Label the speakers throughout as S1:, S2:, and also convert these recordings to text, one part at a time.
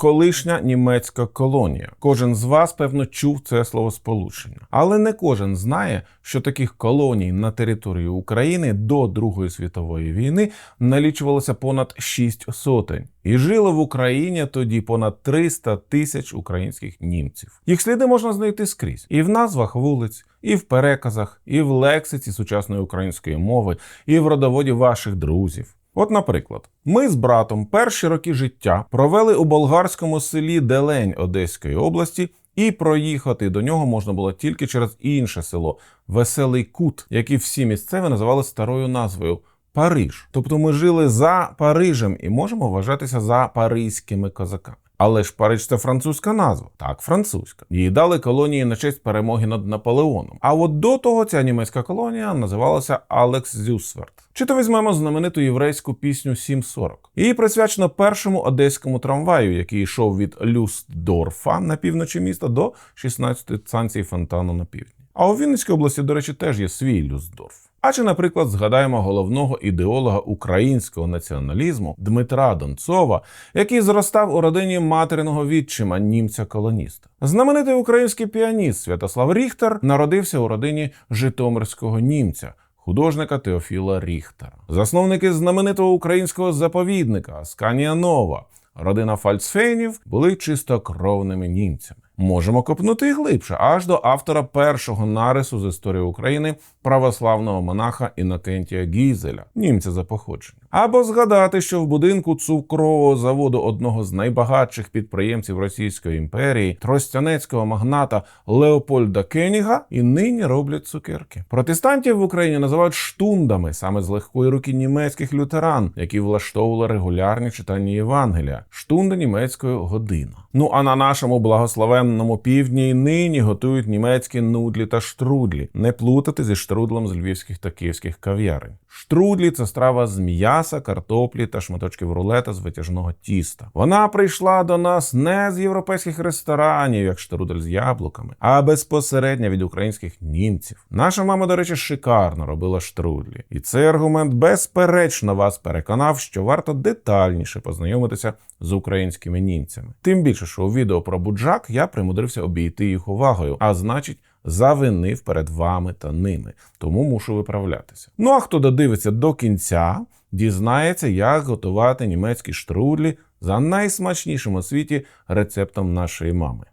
S1: колишня німецька колонія. Кожен з вас, певно, чув це словосполучення. Але не кожен знає, що таких колоній на території України до Другої світової війни налічувалося понад 6 сотень. І жило в Україні тоді понад 300 тисяч українських німців. Їх сліди можна знайти скрізь і в назвах вулиць, і в переказах, і в лексиці сучасної української мови, і в родоводі ваших друзів. От, наприклад, ми з братом перші роки життя провели у болгарському селі Делень Одеської області, і проїхати до нього можна було тільки через інше село Веселий Кут, яке всі місцеві називали старою назвою. Париж. Тобто ми жили за Парижем і можемо вважатися за паризькими козаками. Але ж Париж це французька назва. Так, французька. Їй дали колонії на честь перемоги над Наполеоном. А от до того ця німецька колонія називалася Алекс Зюсверт. Чи то візьмемо знамениту єврейську пісню 740. Її присвячено першому одеському трамваю, який йшов від Люстдорфа на півночі міста до 16-ї станції фонтану на півдні. А у Вінницькій області, до речі, теж є свій Люстдорф. А чи, наприклад, згадаємо головного ідеолога українського націоналізму Дмитра Донцова, який зростав у родині материного відчима німця-колоніста. Знаменитий український піаніст Святослав Ріхтер народився у родині житомирського німця. Художника Теофіла Ріхтера, засновники знаменитого українського заповідника Асканія Нова, родина Фальцфейнів були чистокровними німцями. Можемо копнути і глибше, аж до автора першого нарису з історії України православного монаха Інокентія Гізеля, німця за походженням. Або згадати, що в будинку цукрового заводу одного з найбагатших підприємців Російської імперії, тростянецького магната Леопольда Кеніга, і нині роблять цукерки. Протестантів в Україні називають штундами саме з легкої руки німецьких лютеран, які влаштовували регулярні читання Євангелія. Штунда німецькою година. Ну а на нашому благословенному півдні і нині готують німецькі нудлі та штрудлі. Не плутати зі штрудлом з львівських та київських кав'ярень. Штрудлі це страва з м'яса, картоплі та шматочків рулета з витяжного тіста. Вона прийшла до нас не з європейських ресторанів, як штрудель з яблуками, а безпосередньо від українських німців. Наша мама, до речі, шикарно робила штрудлі, і цей аргумент безперечно вас переконав, що варто детальніше познайомитися з українськими німцями. Тим більше, що у відео про буджак я примудрився обійти їх увагою, а значить. Завинив перед вами та ними, тому мушу виправлятися. Ну а хто додивиться до кінця, дізнається, як готувати німецькі штрудлі за найсмачнішим у світі рецептом нашої мами.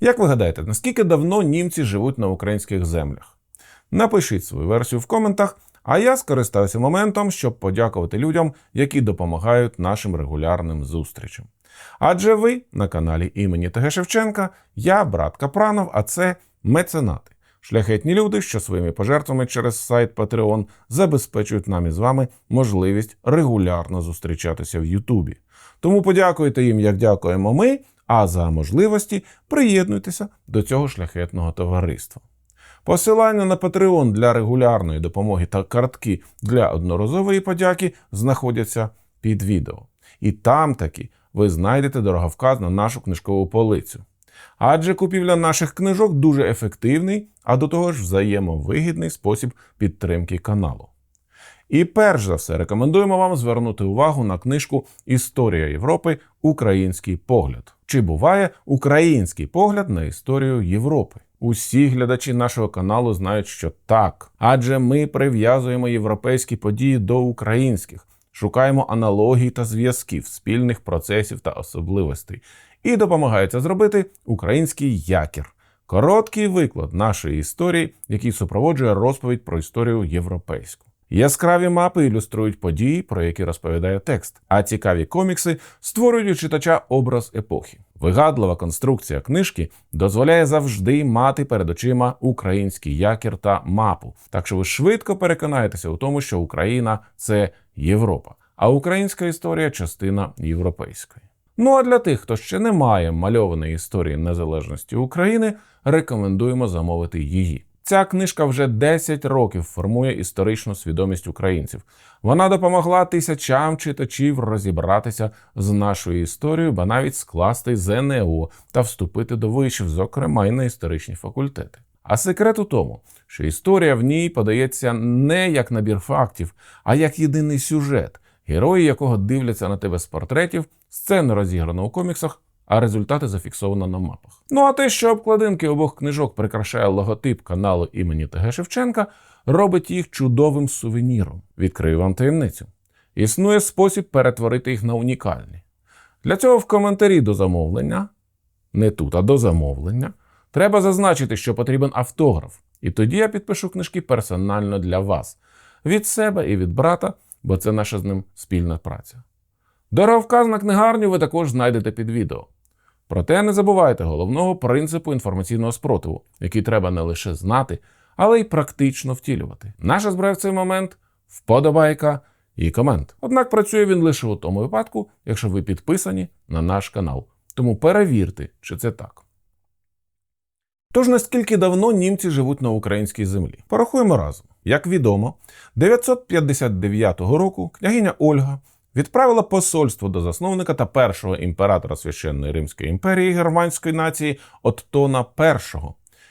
S1: Як ви гадаєте, наскільки давно німці живуть на українських землях? Напишіть свою версію в коментах, а я скористаюся моментом, щоб подякувати людям, які допомагають нашим регулярним зустрічам. Адже ви на каналі імені ТГ Шевченка, я брат Капранов, а це меценати. Шляхетні люди, що своїми пожертвами через сайт Patreon забезпечують нам із вами можливість регулярно зустрічатися в Ютубі. Тому подякуйте їм, як дякуємо ми, а за можливості приєднуйтеся до цього шляхетного товариства. Посилання на Patreon для регулярної допомоги та картки для одноразової подяки знаходяться під відео. І там таки ви знайдете дороговказ на нашу книжкову полицю. Адже купівля наших книжок дуже ефективний, а до того ж взаємовигідний спосіб підтримки каналу. І перш за все рекомендуємо вам звернути увагу на книжку Історія Європи Український погляд. Чи буває український погляд на історію Європи? Усі глядачі нашого каналу знають, що так, адже ми прив'язуємо європейські події до українських, шукаємо аналогій та зв'язків, спільних процесів та особливостей, і допомагає це зробити український якір. Короткий виклад нашої історії, який супроводжує розповідь про історію європейську. Яскраві мапи ілюструють події, про які розповідає текст, а цікаві комікси створюють у читача образ епохи. Вигадлива конструкція книжки дозволяє завжди мати перед очима український якір та мапу. Так що ви швидко переконаєтеся у тому, що Україна це Європа, а українська історія частина європейської. Ну а для тих, хто ще не має мальованої історії незалежності України, рекомендуємо замовити її. Ця книжка вже 10 років формує історичну свідомість українців. Вона допомогла тисячам читачів розібратися з нашою історією, ба навіть скласти ЗНО та вступити до вишів, зокрема й на історичні факультети. А секрет у тому, що історія в ній подається не як набір фактів, а як єдиний сюжет, герої якого дивляться на тебе з портретів, сцени розіграно у коміксах, а результати зафіксовано на мапах. Ну а те, що обкладинки обох книжок прикрашає логотип каналу імені ТГ Шевченка, робить їх чудовим сувеніром. Відкрию вам таємницю. Існує спосіб перетворити їх на унікальні. Для цього в коментарі до замовлення, не тут, а до замовлення, треба зазначити, що потрібен автограф. І тоді я підпишу книжки персонально для вас від себе і від брата, бо це наша з ним спільна праця. Дороговказ на книгарню ви також знайдете під відео. Проте не забувайте головного принципу інформаційного спротиву, який треба не лише знати, але й практично втілювати. Наша зброя в цей момент вподобайка і комент. Однак працює він лише у тому випадку, якщо ви підписані на наш канал. Тому перевірте, чи це так. Тож наскільки давно німці живуть на українській землі? Порахуємо разом. Як відомо, 959 року княгиня Ольга відправила посольство до засновника та першого імператора священної Римської імперії германської нації Оттона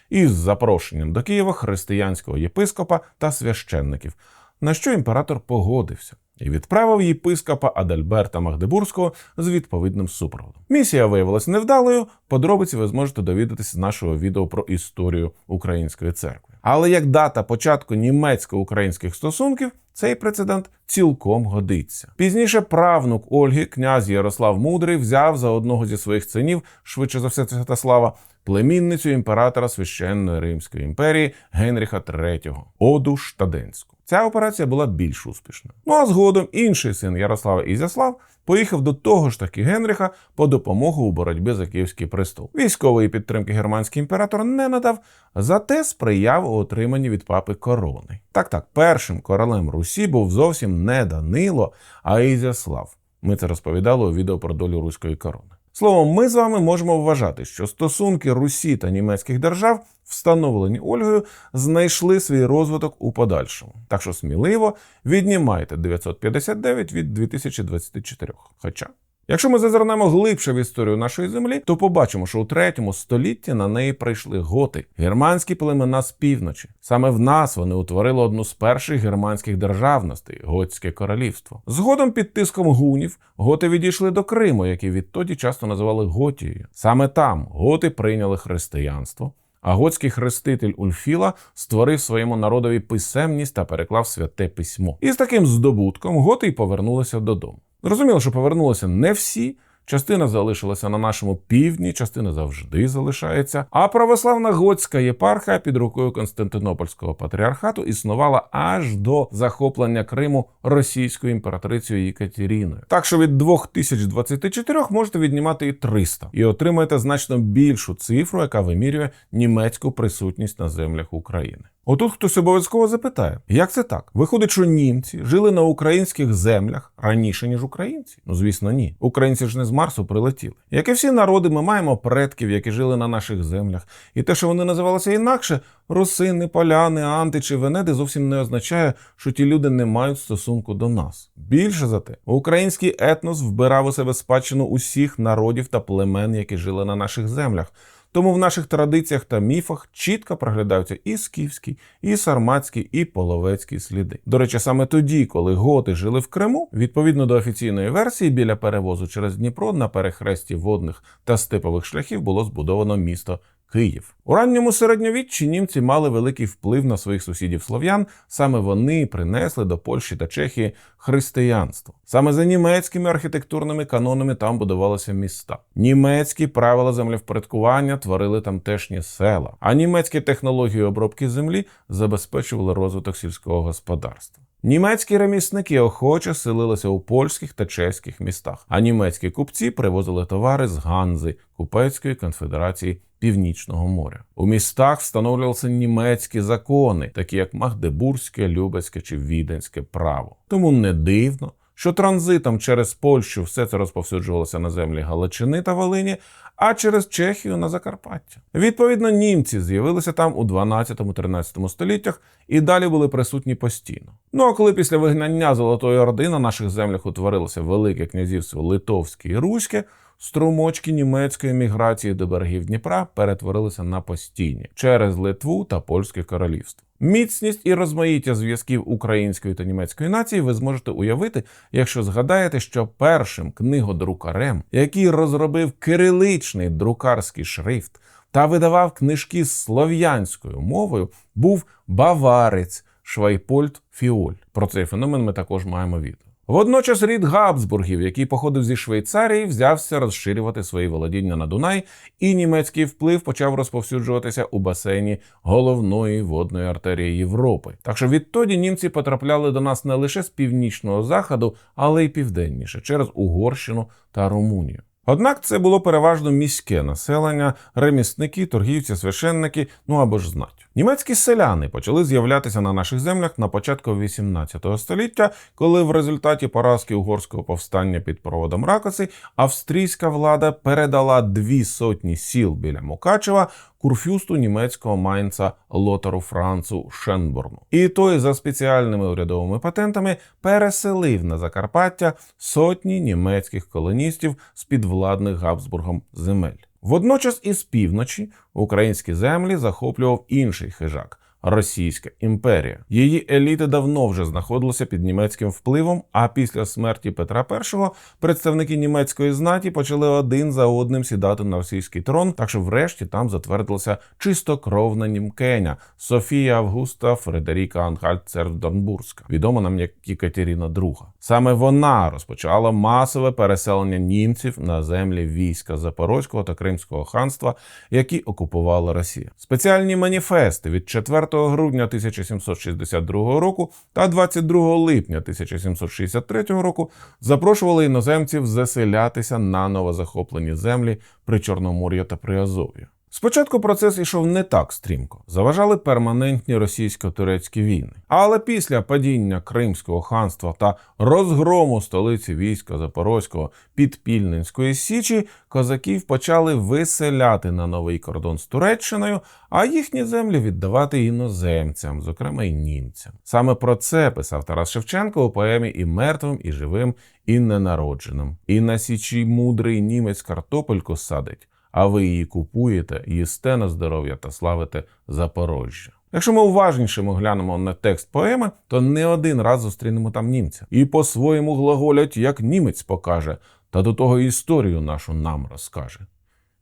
S1: І із запрошенням до Києва християнського єпископа та священників, на що імператор погодився і відправив єпископа Адальберта Магдебурзького з відповідним супроводом. Місія виявилася невдалою. Подробиці ви зможете довідатися з нашого відео про історію української церкви. Але як дата початку німецько-українських стосунків, цей прецедент цілком годиться. Пізніше правнук Ольги, князь Ярослав Мудрий, взяв за одного зі своїх синів, швидше за все, Святослава, племінницю імператора священної Римської імперії Генріха III Оду Штаденську. Ця операція була більш успішною. Ну а згодом інший син Ярослава Ізяслав поїхав до того ж таки Генріха по допомогу у боротьбі за Київський престол. Військової підтримки германський імператор не надав, зате сприяв у отриманні від папи корони. Так так, першим королем Русі був зовсім не Данило, а Ізяслав. Ми це розповідали у відео про долю руської корони. Словом, ми з вами можемо вважати, що стосунки Русі та німецьких держав, встановлені Ольгою, знайшли свій розвиток у подальшому. Так що сміливо віднімайте 959 від 2024. Хоча. Якщо ми зазирнемо глибше в історію нашої землі, то побачимо, що у третьому столітті на неї прийшли готи, германські племена з півночі. Саме в нас вони утворили одну з перших германських державностей готське королівство. Згодом під тиском гунів готи відійшли до Криму, який відтоді часто називали Готією. Саме там готи прийняли християнство. А готський хреститель Ульфіла створив своєму народові писемність та переклав святе письмо. І з таким здобутком готи й повернулися додому. Зрозуміло, що повернулися не всі. Частина залишилася на нашому півдні, частина завжди залишається. А православна готська єпархія під рукою Константинопольського патріархату існувала аж до захоплення Криму російською імператрицею Єкатеріною. Так що від 2024 можете віднімати і 300 і отримаєте значно більшу цифру, яка вимірює німецьку присутність на землях України. Отут хтось обов'язково запитає, як це так? Виходить, що німці жили на українських землях раніше, ніж українці? Ну, звісно, ні. Українці ж не з Марсу прилетіли. Як і всі народи, ми маємо предків, які жили на наших землях. І те, що вони називалися інакше, русини, поляни, анти чи венеди, зовсім не означає, що ті люди не мають стосунку до нас. Більше за те, український етнос вбирав у себе спадщину усіх народів та племен, які жили на наших землях. Тому в наших традиціях та міфах чітко проглядаються і скіфські, і сарматські, і половецькі сліди. До речі, саме тоді, коли готи жили в Криму, відповідно до офіційної версії, біля перевозу через Дніпро на перехресті водних та степових шляхів було збудовано місто Київ. У ранньому середньовіччі німці мали великий вплив на своїх сусідів слов'ян. Саме вони принесли до Польщі та Чехії християнство. Саме за німецькими архітектурними канонами там будувалися міста. Німецькі правила землевпорядкування творили тамтешні села, а німецькі технології обробки землі забезпечували розвиток сільського господарства. Німецькі ремісники охоче селилися у польських та чеських містах, а німецькі купці привозили товари з Ганзи, Купецької конфедерації Північного моря. У містах встановлювалися німецькі закони, такі як Магдебурзьке, Любецьке чи Віденське право. Тому не дивно, що транзитом через Польщу все це розповсюджувалося на землі Галичини та Волині, а через Чехію на Закарпаття. Відповідно, німці з'явилися там у 12-13 століттях і далі були присутні постійно. Ну а коли після вигнання Золотої Орди на наших землях утворилося Велике князівство Литовське і Руське, струмочки німецької міграції до берегів Дніпра перетворилися на постійні через Литву та Польське королівство. Міцність і розмаїття зв'язків української та німецької нації ви зможете уявити, якщо згадаєте, що першим книгодрукарем, який розробив кириличний друкарський шрифт та видавав книжки з слов'янською мовою, був баварець Швайпольд Фіоль. Про цей феномен ми також маємо відео. Водночас рід Габсбургів, який походив зі Швейцарії, взявся розширювати свої володіння на Дунай, і німецький вплив почав розповсюджуватися у басейні головної водної артерії Європи. Так що відтоді німці потрапляли до нас не лише з північного заходу, але й південніше через Угорщину та Румунію. Однак це було переважно міське населення, ремісники, торгівці, священники, ну або ж знать. Німецькі селяни почали з'являтися на наших землях на початку 18 століття, коли в результаті поразки угорського повстання під проводом Ракоси австрійська влада передала дві сотні сіл біля Мукачева курфюсту німецького майнца Лотару Францу Шенборну. І той за спеціальними урядовими патентами переселив на Закарпаття сотні німецьких колоністів з підвладних Габсбургом земель. Водночас із півночі українські землі захоплював інший хижак. Російська імперія. Її еліти давно вже знаходилися під німецьким впливом. А після смерті Петра І представники німецької знаті почали один за одним сідати на російський трон, так що врешті там затвердилася чистокровна німкеня Софія Августа Фредеріка Анхальт-Цердонбурзька, відома нам як Екатерина II. Саме вона розпочала масове переселення німців на землі війська Запорозького та Кримського ханства, які окупувала Росія. Спеціальні маніфести від 4 грудня 1762 року та 22 липня 1763 року запрошували іноземців заселятися на новозахоплені землі при Чорномор'я та Приазов'я. Спочатку процес йшов не так стрімко, заважали перманентні російсько-турецькі війни. Але після падіння Кримського ханства та розгрому столиці війська Запорозького під Пільненської січі козаків почали виселяти на новий кордон з Туреччиною, а їхні землі віддавати іноземцям, зокрема й німцям. Саме про це писав Тарас Шевченко у поемі І мертвим, і живим, і ненародженим. І на січі мудрий німець картопельку садить а ви її купуєте, їсте на здоров'я та славите Запорожжя. Якщо ми уважнішимо глянемо на текст поеми, то не один раз зустрінемо там німця. І по-своєму глаголять, як німець покаже, та до того історію нашу нам розкаже.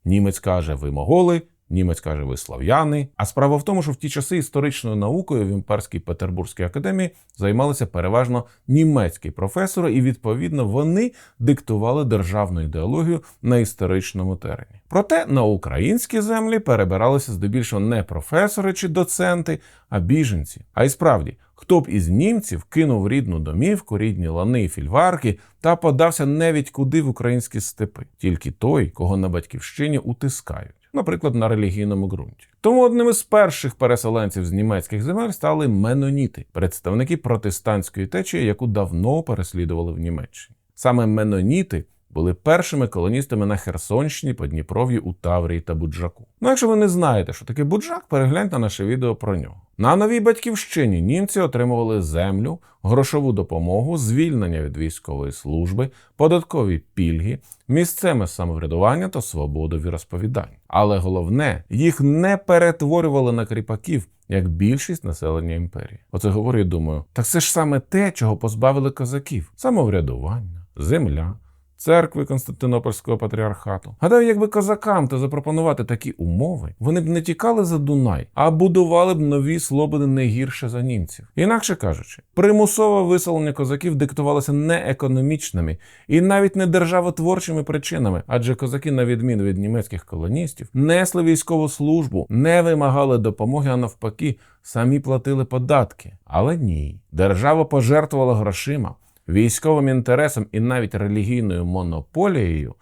S1: Німець каже, ви моголи, Німець каже, ви слав'яни. А справа в тому, що в ті часи історичною наукою в імперській Петербурзькій академії займалися переважно німецькі професори, і відповідно вони диктували державну ідеологію на історичному терені. Проте на українські землі перебиралися здебільшого не професори чи доценти, а біженці. А й справді. Хто б із німців кинув рідну домівку, рідні лани і фільварки та подався навіть куди в українські степи, тільки той, кого на батьківщині утискають наприклад, на релігійному ґрунті. Тому одним із перших переселенців з німецьких земель стали меноніти, представники протестантської течії, яку давно переслідували в Німеччині. Саме меноніти були першими колоністами на Херсонщині, Подніпров'ї, у Таврії та Буджаку. Ну, якщо ви не знаєте, що таке Буджак, перегляньте наше відео про нього. На новій батьківщині німці отримували землю, грошову допомогу, звільнення від військової служби, податкові пільги, місцеве самоврядування та свободу віросповідань. Але головне, їх не перетворювали на кріпаків. Як більшість населення імперії, оце говорю думаю, так це ж саме те, чого позбавили козаків: самоврядування, земля, церкви Константинопольського патріархату. Гадаю, якби козакам то запропонувати такі умови, вони б не тікали за Дунай, а будували б нові слободи не гірше за німців. Інакше кажучи, примусове виселення козаків диктувалося не економічними і навіть не державотворчими причинами, адже козаки, на відміну від німецьких колоністів, несли військову службу, не вимагали допомоги, а навпаки, самі платили податки. Але ні, держава пожертвувала грошима військовим інтересом і навіть релігійною монополією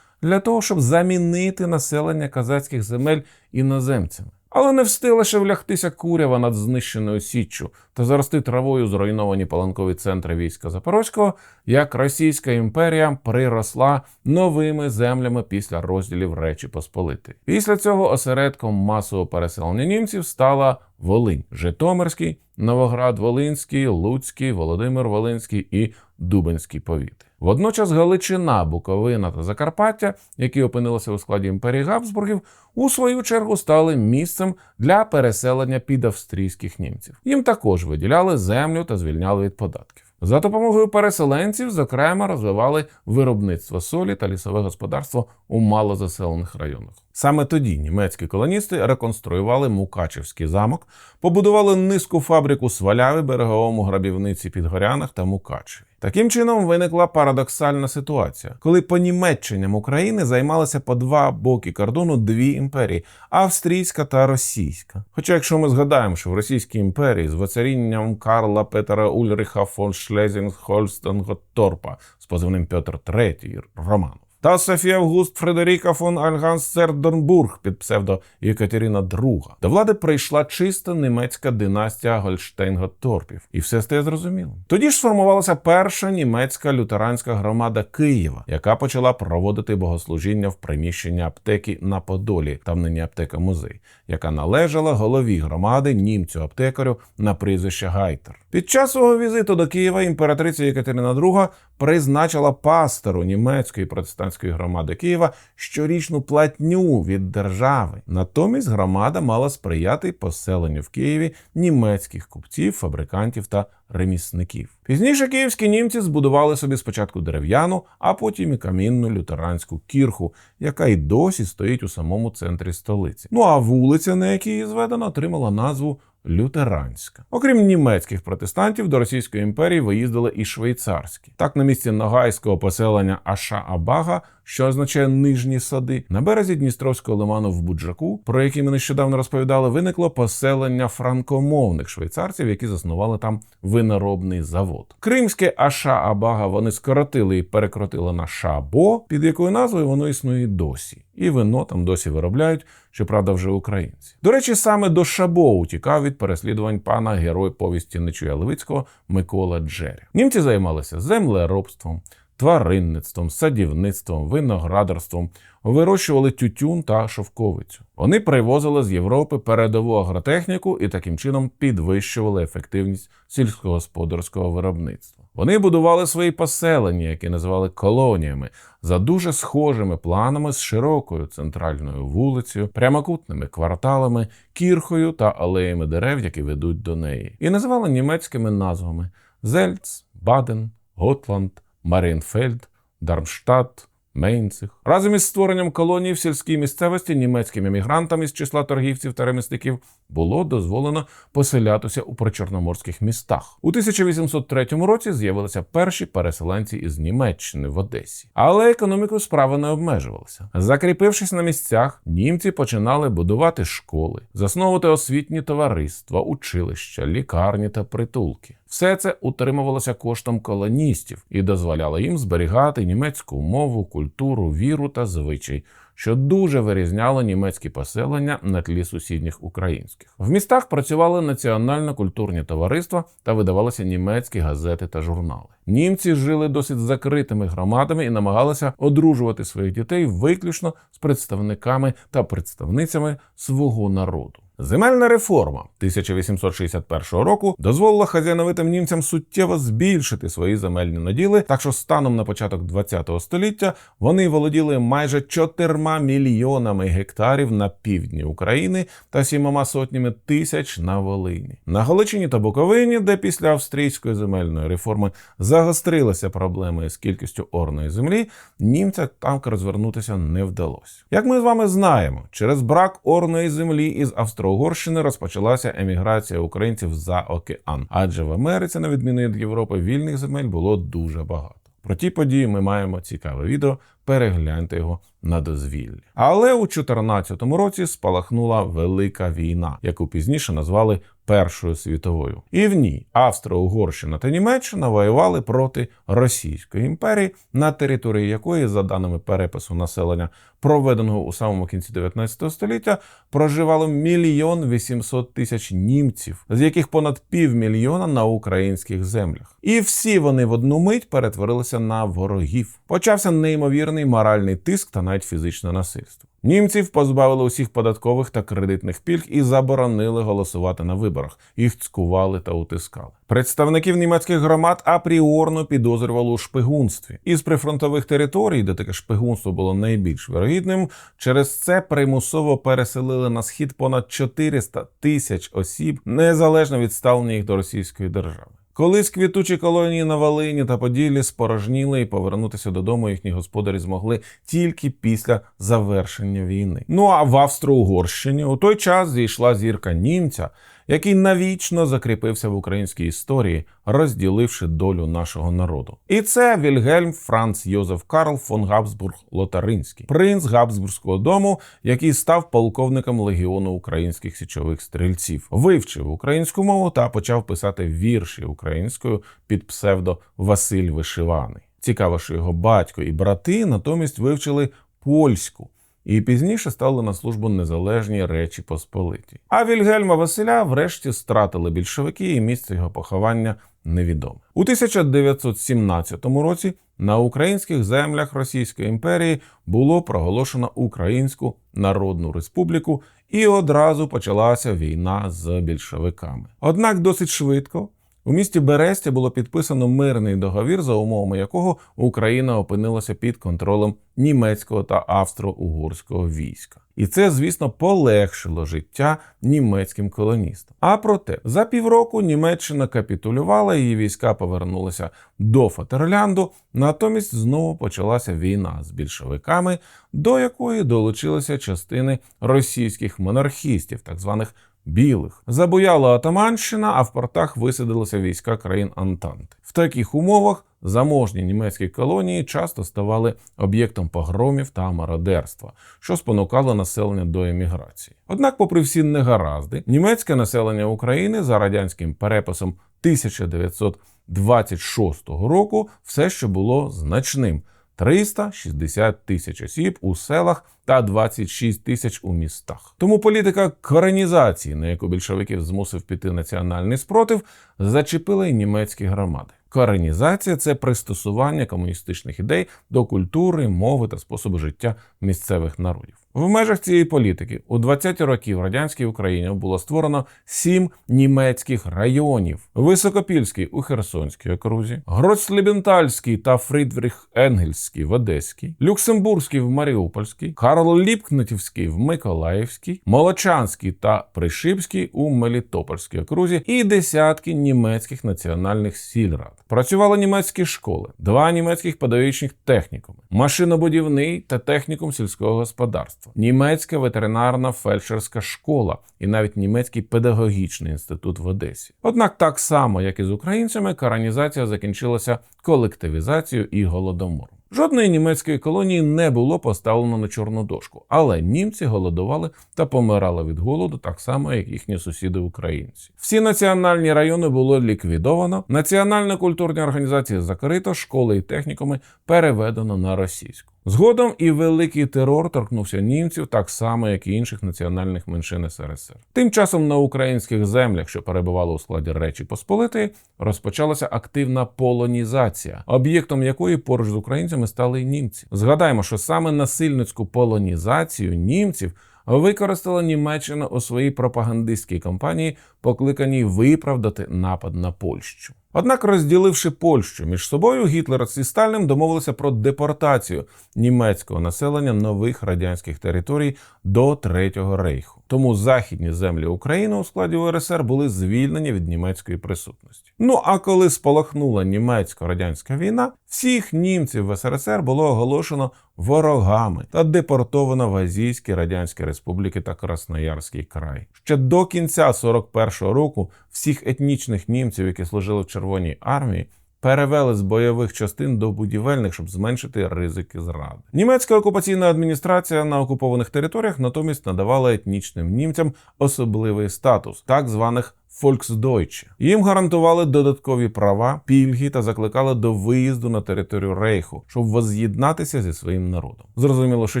S1: для того, щоб замінити населення казацьких земель іноземцями. Але не встигла ще влягтися курява над знищеною січчю та зарости травою зруйновані паланкові центри війська Запорозького, як Російська імперія приросла новими землями після розділів Речі Посполити. Після цього осередком масового переселення німців стала Волинь, Житомирський, Новоград Волинський, Луцький, Володимир Волинський і Дубенський повіти. Водночас Галичина, Буковина та Закарпаття, які опинилися у складі імперії Габсбургів, у свою чергу стали місцем для переселення під австрійських німців. Їм також виділяли землю та звільняли від податків. За допомогою переселенців, зокрема, розвивали виробництво солі та лісове господарство у малозаселених районах. Саме тоді німецькі колоністи реконструювали Мукачевський замок, побудували низку фабрику сваляви береговому грабівниці Підгорянах та Мукачеві. Таким чином виникла парадоксальна ситуація, коли понімечченням України займалися по два боки кордону дві імперії австрійська та російська. Хоча, якщо ми згадаємо, що в Російській імперії з воцарінням Карла Петера Ульриха фон Шлезінг Хольстенготторпа з позивним Петр III Романов та Софія Август Фредеріка фон Альганс-Серденбург під псевдо Єкатерина II. До влади прийшла чиста німецька династія Гольштейн-Готторпів, і все стає зрозумілим. Тоді ж сформувалася перша німецька лютеранська громада Києва, яка почала проводити богослужіння в приміщенні аптеки на Подолі, там нині аптека музей, яка належала голові громади німцю аптекарю на прізвище Гайтер. Під час свого візиту до Києва імператриця Єкатерина II призначила пастору німецької протестантської громади Києва щорічну платню від держави. Натомість громада мала сприяти поселенню в Києві німецьких купців, фабрикантів та ремісників. Пізніше київські німці збудували собі спочатку дерев'яну, а потім і камінну лютеранську кірху, яка й досі стоїть у самому центрі столиці. Ну а вулиця, на якій її зведено, отримала назву лютеранська. Окрім німецьких протестантів, до Російської імперії виїздили і швейцарські. Так, на місці ногайського поселення Аша-Абага, що означає нижні сади, на березі Дністровського лиману в Буджаку, про який ми нещодавно розповідали, виникло поселення франкомовних швейцарців, які заснували там виноробний завод. Кримське Аша-Абага вони скоротили і перекротили на Шабо, під якою назвою воно існує досі. І вино там досі виробляють, щоправда, вже українці. До речі, саме до Шабо утікав від переслідувань пана герой повісті Нечуя Левицького Микола Джері. Німці займалися землеробством, тваринництвом, садівництвом, виноградарством, вирощували тютюн та шовковицю. Вони привозили з Європи передову агротехніку і таким чином підвищували ефективність сільськогосподарського виробництва. Вони будували свої поселення, які називали колоніями, за дуже схожими планами з широкою центральною вулицею, прямокутними кварталами, кірхою та алеями дерев, які ведуть до неї, і називали німецькими назвами Зельц, Баден, Готланд, Маринфельд, Дармштадт. Мейнцих разом із створенням колоній в сільській місцевості німецьким емігрантам із числа торгівців та ремісників було дозволено поселятися у причорноморських містах. У 1803 році з'явилися перші переселенці із Німеччини в Одесі, але економікою справа не обмежувалася. Закріпившись на місцях, німці починали будувати школи, засновувати освітні товариства, училища, лікарні та притулки. Все це утримувалося коштом колоністів і дозволяло їм зберігати німецьку мову, культуру, віру та звичай, що дуже вирізняло німецькі поселення на тлі сусідніх українських. В містах працювали національно-культурні товариства та видавалися німецькі газети та журнали. Німці жили досить закритими громадами і намагалися одружувати своїх дітей виключно з представниками та представницями свого народу. Земельна реформа 1861 року дозволила хазяйновитим німцям суттєво збільшити свої земельні наділи, так що станом на початок ХХ століття вони володіли майже 4 мільйонами гектарів на півдні України та сімома сотнями тисяч на Волині. На Галичині та Буковині, де після австрійської земельної реформи загострилися проблеми з кількістю орної землі, німцям там розвернутися не вдалося. Як ми з вами знаємо, через брак орної землі із Австро-Угорщини розпочалася еміграція українців за океан, адже в Америці, на відміну від Європи, вільних земель було дуже багато. Про ті події ми маємо цікаве відео. Перегляньте його на дозвіллі. Але у 2014 році спалахнула велика війна, яку пізніше назвали Першою світовою. І в ній Австро-Угорщина та Німеччина воювали проти Російської імперії, на території якої, за даними перепису населення, проведеного у самому кінці 19 століття, проживало мільйон 800 тисяч німців, з яких понад півмільйона на українських землях. І всі вони в одну мить перетворилися на ворогів. Почався неймовірний моральний тиск та навіть фізичне насильство. Німців позбавили усіх податкових та кредитних пільг і заборонили голосувати на виборах. Їх цькували та утискали. Представників німецьких громад апріорно підозрювали у шпигунстві. Із прифронтових територій, де таке шпигунство було найбільш вірогідним, через це примусово переселили на схід понад 400 тисяч осіб, незалежно від ставлення їх до російської держави. Колись квітучі колонії на Волині та Поділлі спорожніли і повернутися додому їхні господарі змогли тільки після завершення війни. Ну а в Австро-Угорщині у той час зійшла зірка німця, який навічно закріпився в українській історії, розділивши долю нашого народу. І це Вільгельм Франц Йозеф Карл фон Габсбург Лотаринський, принц Габсбурзького дому, який став полковником легіону українських січових стрільців, вивчив українську мову та почав писати вірші українською під псевдо Василь Вишиваний. Цікаво, що його батько і брати натомість вивчили польську і пізніше стали на службу незалежній Речі Посполитій. А Вільгельма Василя врешті стратили більшовики, і місце його поховання невідоме. У 1917 році на українських землях Російської імперії було проголошено Українську Народну Республіку, і одразу почалася війна з більшовиками. Однак досить швидко. У місті Берестя було підписано мирний договір, за умовами якого Україна опинилася під контролем німецького та австро-угорського війська. І це, звісно, полегшило життя німецьким колоністам. А проте за півроку Німеччина капітулювала, її війська повернулися до Фатерлянду. Натомість знову почалася війна з більшовиками, до якої долучилися частини російських монархістів, так званих білих. Забуяла Атаманщина, а в портах висадилися війська країн Антанти. В таких умовах заможні німецькі колонії часто ставали об'єктом погромів та мародерства, що спонукало населення до еміграції. Однак, попри всі негаразди, німецьке населення України за радянським переписом 1926 року все ще було значним. 360 тисяч осіб у селах та 26 тисяч у містах. Тому політика коронізації, на яку більшовиків змусив піти національний спротив, зачепила й німецькі громади. Коренізація це пристосування комуністичних ідей до культури, мови та способу життя місцевих народів. В межах цієї політики у 20-ті роки в радянській Україні було створено сім німецьких районів: Високопільський у Херсонській окрузі, Гроцлібентальський та Фрідріх Енгельський в Одеській, Люксембурзький в Маріупольській, Карл Ліпкнетівський в Миколаївській, Молочанський та Пришипський у Мелітопольській окрузі і десятки німецьких національних сільрад. Працювали німецькі школи, два німецьких педагогічних технікуми, машинобудівний та технікум сільського господарства, німецька ветеринарна фельдшерська школа і навіть німецький педагогічний інститут в Одесі. Однак, так само як і з українцями, каранізація закінчилася колективізацією і голодомором. Жодної німецької колонії не було поставлено на чорну дошку, але німці голодували та помирали від голоду так само, як їхні сусіди українці. Всі національні райони було ліквідовано, національно-культурні організації закрито, школи і технікуми переведено на російську. Згодом і великий терор торкнувся німців так само, як і інших національних меншин СРСР. Тим часом на українських землях, що перебували у складі Речі Посполитої, розпочалася активна полонізація, об'єктом якої поруч з українцями стали і німці. Згадаємо, що саме насильницьку полонізацію німців використала Німеччина у своїй пропагандистській кампанії, покликаній виправдати напад на Польщу. Однак, розділивши Польщу між собою, Гітлер зі Сталіним домовилися про депортацію німецького населення нових радянських територій до Третього рейху. Тому західні землі України у складі УРСР були звільнені від німецької присутності. Ну а коли спалахнула німецько-радянська війна, всіх німців в СРСР було оголошено ворогами та депортовано в Азійські Радянські Республіки та Красноярський край. Ще до кінця 41-го року всіх етнічних німців, які служили в Червоній армії, перевели з бойових частин до будівельних, щоб зменшити ризики зради. Німецька окупаційна адміністрація на окупованих територіях натомість надавала етнічним німцям особливий статус так званих Volksdeutsche. Їм гарантували додаткові права, пільги та закликали до виїзду на територію Рейху, щоб воз'єднатися зі своїм народом. Зрозуміло, що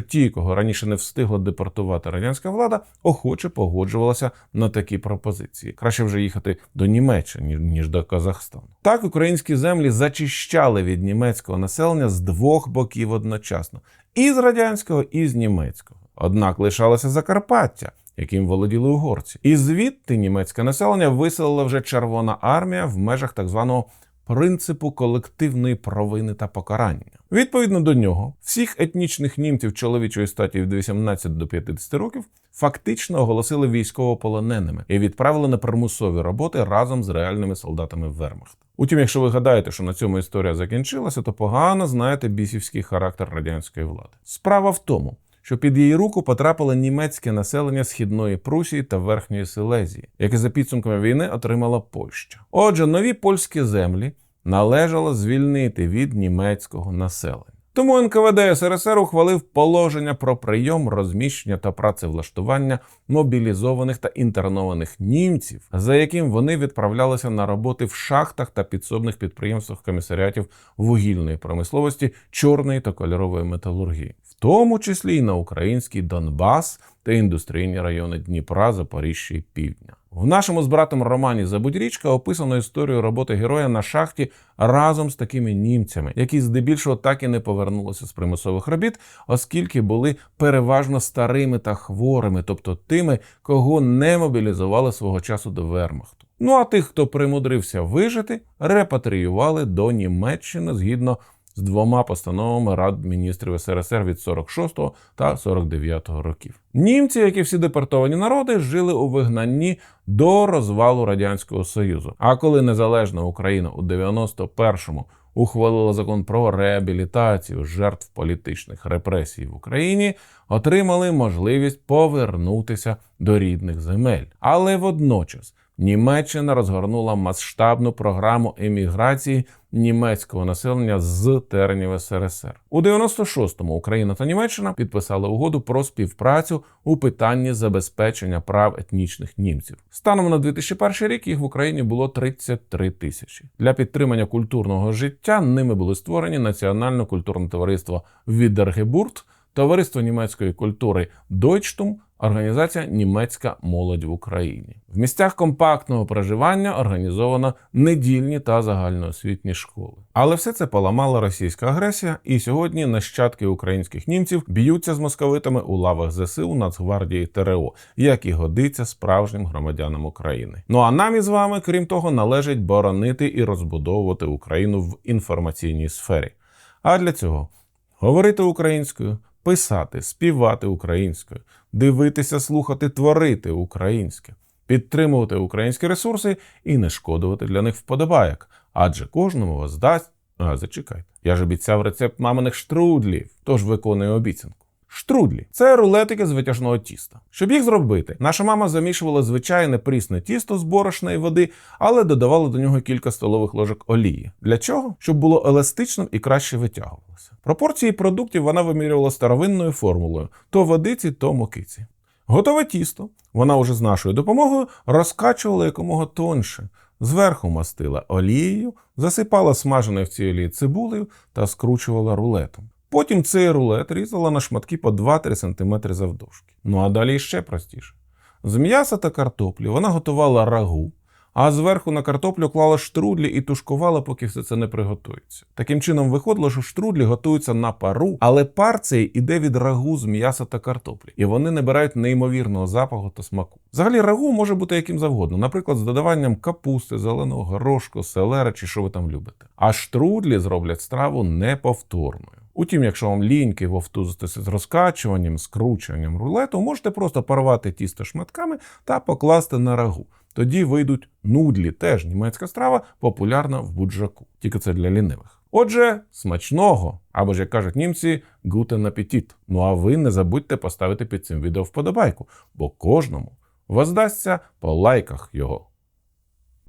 S1: ті, кого раніше не встигла депортувати радянська влада, охоче погоджувалася на такі пропозиції. Краще вже їхати до Німеччини ніж до Казахстану. Так українські землі зачищали від німецького населення з двох боків одночасно: і з радянського, і з німецького. Однак лишалося Закарпаття, яким володіли угорці. І звідти німецьке населення виселила вже Червона армія в межах так званого принципу колективної провини та покарання. Відповідно до нього, всіх етнічних німців чоловічої статі від 18 до 50 років фактично оголосили військовополоненими і відправили на примусові роботи разом з реальними солдатами Вермахта. Утім, якщо ви гадаєте, що на цьому історія закінчилася, то погано знаєте бісівський характер радянської влади. Справа в тому, що під її руку потрапило німецьке населення східної Прусії та Верхньої Силезії, яке за підсумками війни отримала Польща. Отже, нові польські землі належало звільнити від німецького населення. Тому НКВД СРСР ухвалив положення про прийом, розміщення та працевлаштування мобілізованих та інтернованих німців, за яким вони відправлялися на роботи в шахтах та підсобних підприємствах комісаріатів вугільної промисловості, чорної та кольорової металургії, тому числі й на український Донбас та індустрійні райони Дніпра, Запоріжжя і Півдня. В нашому з братом романі Забудь-річка описано історію роботи героя на шахті разом з такими німцями, які здебільшого так і не повернулися з примусових робіт, оскільки були переважно старими та хворими, тобто тими, кого не мобілізували свого часу до Вермахту. Ну а тих, хто примудрився вижити, репатріювали до Німеччини згідно з двома постановами Рад міністрів СРСР від 46 та 49 років. Німці, як і всі депортовані народи, жили у вигнанні до розвалу радянського союзу. А коли незалежна Україна у 91-му ухвалила закон про реабілітацію жертв політичних репресій в Україні, отримали можливість повернутися до рідних земель. Але водночас Німеччина розгорнула масштабну програму еміграції німецького населення з теренів СРСР. У 96-му Україна та Німеччина підписали угоду про співпрацю у питанні забезпечення прав етнічних німців. Станом на 2001 рік їх в Україні було 33 тисячі. Для підтримання культурного життя ними були створені Національне культурне товариство Відергебурт, Товариство німецької культури Deutschtum, Організація Німецька молодь в Україні в місцях компактного проживання організовано недільні та загальноосвітні школи. Але все це поламала російська агресія, і сьогодні нащадки українських німців б'ються з московитами у лавах ЗСУ, Нацгвардії ТРО, як і годиться справжнім громадянам України. Ну а нам із вами, крім того, належить боронити і розбудовувати Україну в інформаційній сфері. А для цього говорити українською писати, співати українською, дивитися, слухати, творити українське, підтримувати українські ресурси і не шкодувати для них вподобайок, Адже кожному вас дасть. А, зачекайте. Я ж обіцяв рецепт маминих штрудлів, тож виконую обіцянку. Штрудлі це рулетики з витяжного тіста. Щоб їх зробити, наша мама замішувала звичайне прісне тісто з борошна і води, але додавала до нього кілька столових ложок олії. Для чого? Щоб було еластичним і краще витягувалося. Пропорції продуктів вона вимірювала старовинною формулою: то водиці, то мокиці. Готове тісто вона уже з нашою допомогою розкачувала якомога тонше. Зверху мастила олією, засипала смаженою в цій олії цибулею та скручувала рулетом. Потім цей рулет різала на шматки по 2-3 см завдовжки. Ну а далі ще простіше. З м'яса та картоплі вона готувала рагу, а зверху на картоплю клала штрудлі і тушкувала, поки все це не приготується. Таким чином виходило, що штрудлі готуються на пару, але пар цей іде від рагу з м'яса та картоплі, і вони набирають неймовірного запаху та смаку. Взагалі, рагу може бути яким завгодно, наприклад, з додаванням капусти, зеленого горошку, селери чи що ви там любите. А штрудлі зроблять страву неповторною. Утім, якщо вам ліньки вовтузитися з розкачуванням, скручуванням рулету, можете просто порвати тісто шматками та покласти на рагу. Тоді вийдуть нудлі, теж німецька страва, популярна в буджаку. Тільки це для лінивих. Отже, смачного, або ж як кажуть німці, гутен апетит. Ну а ви не забудьте поставити під цим відео вподобайку, бо кожному воздасться по лайках його.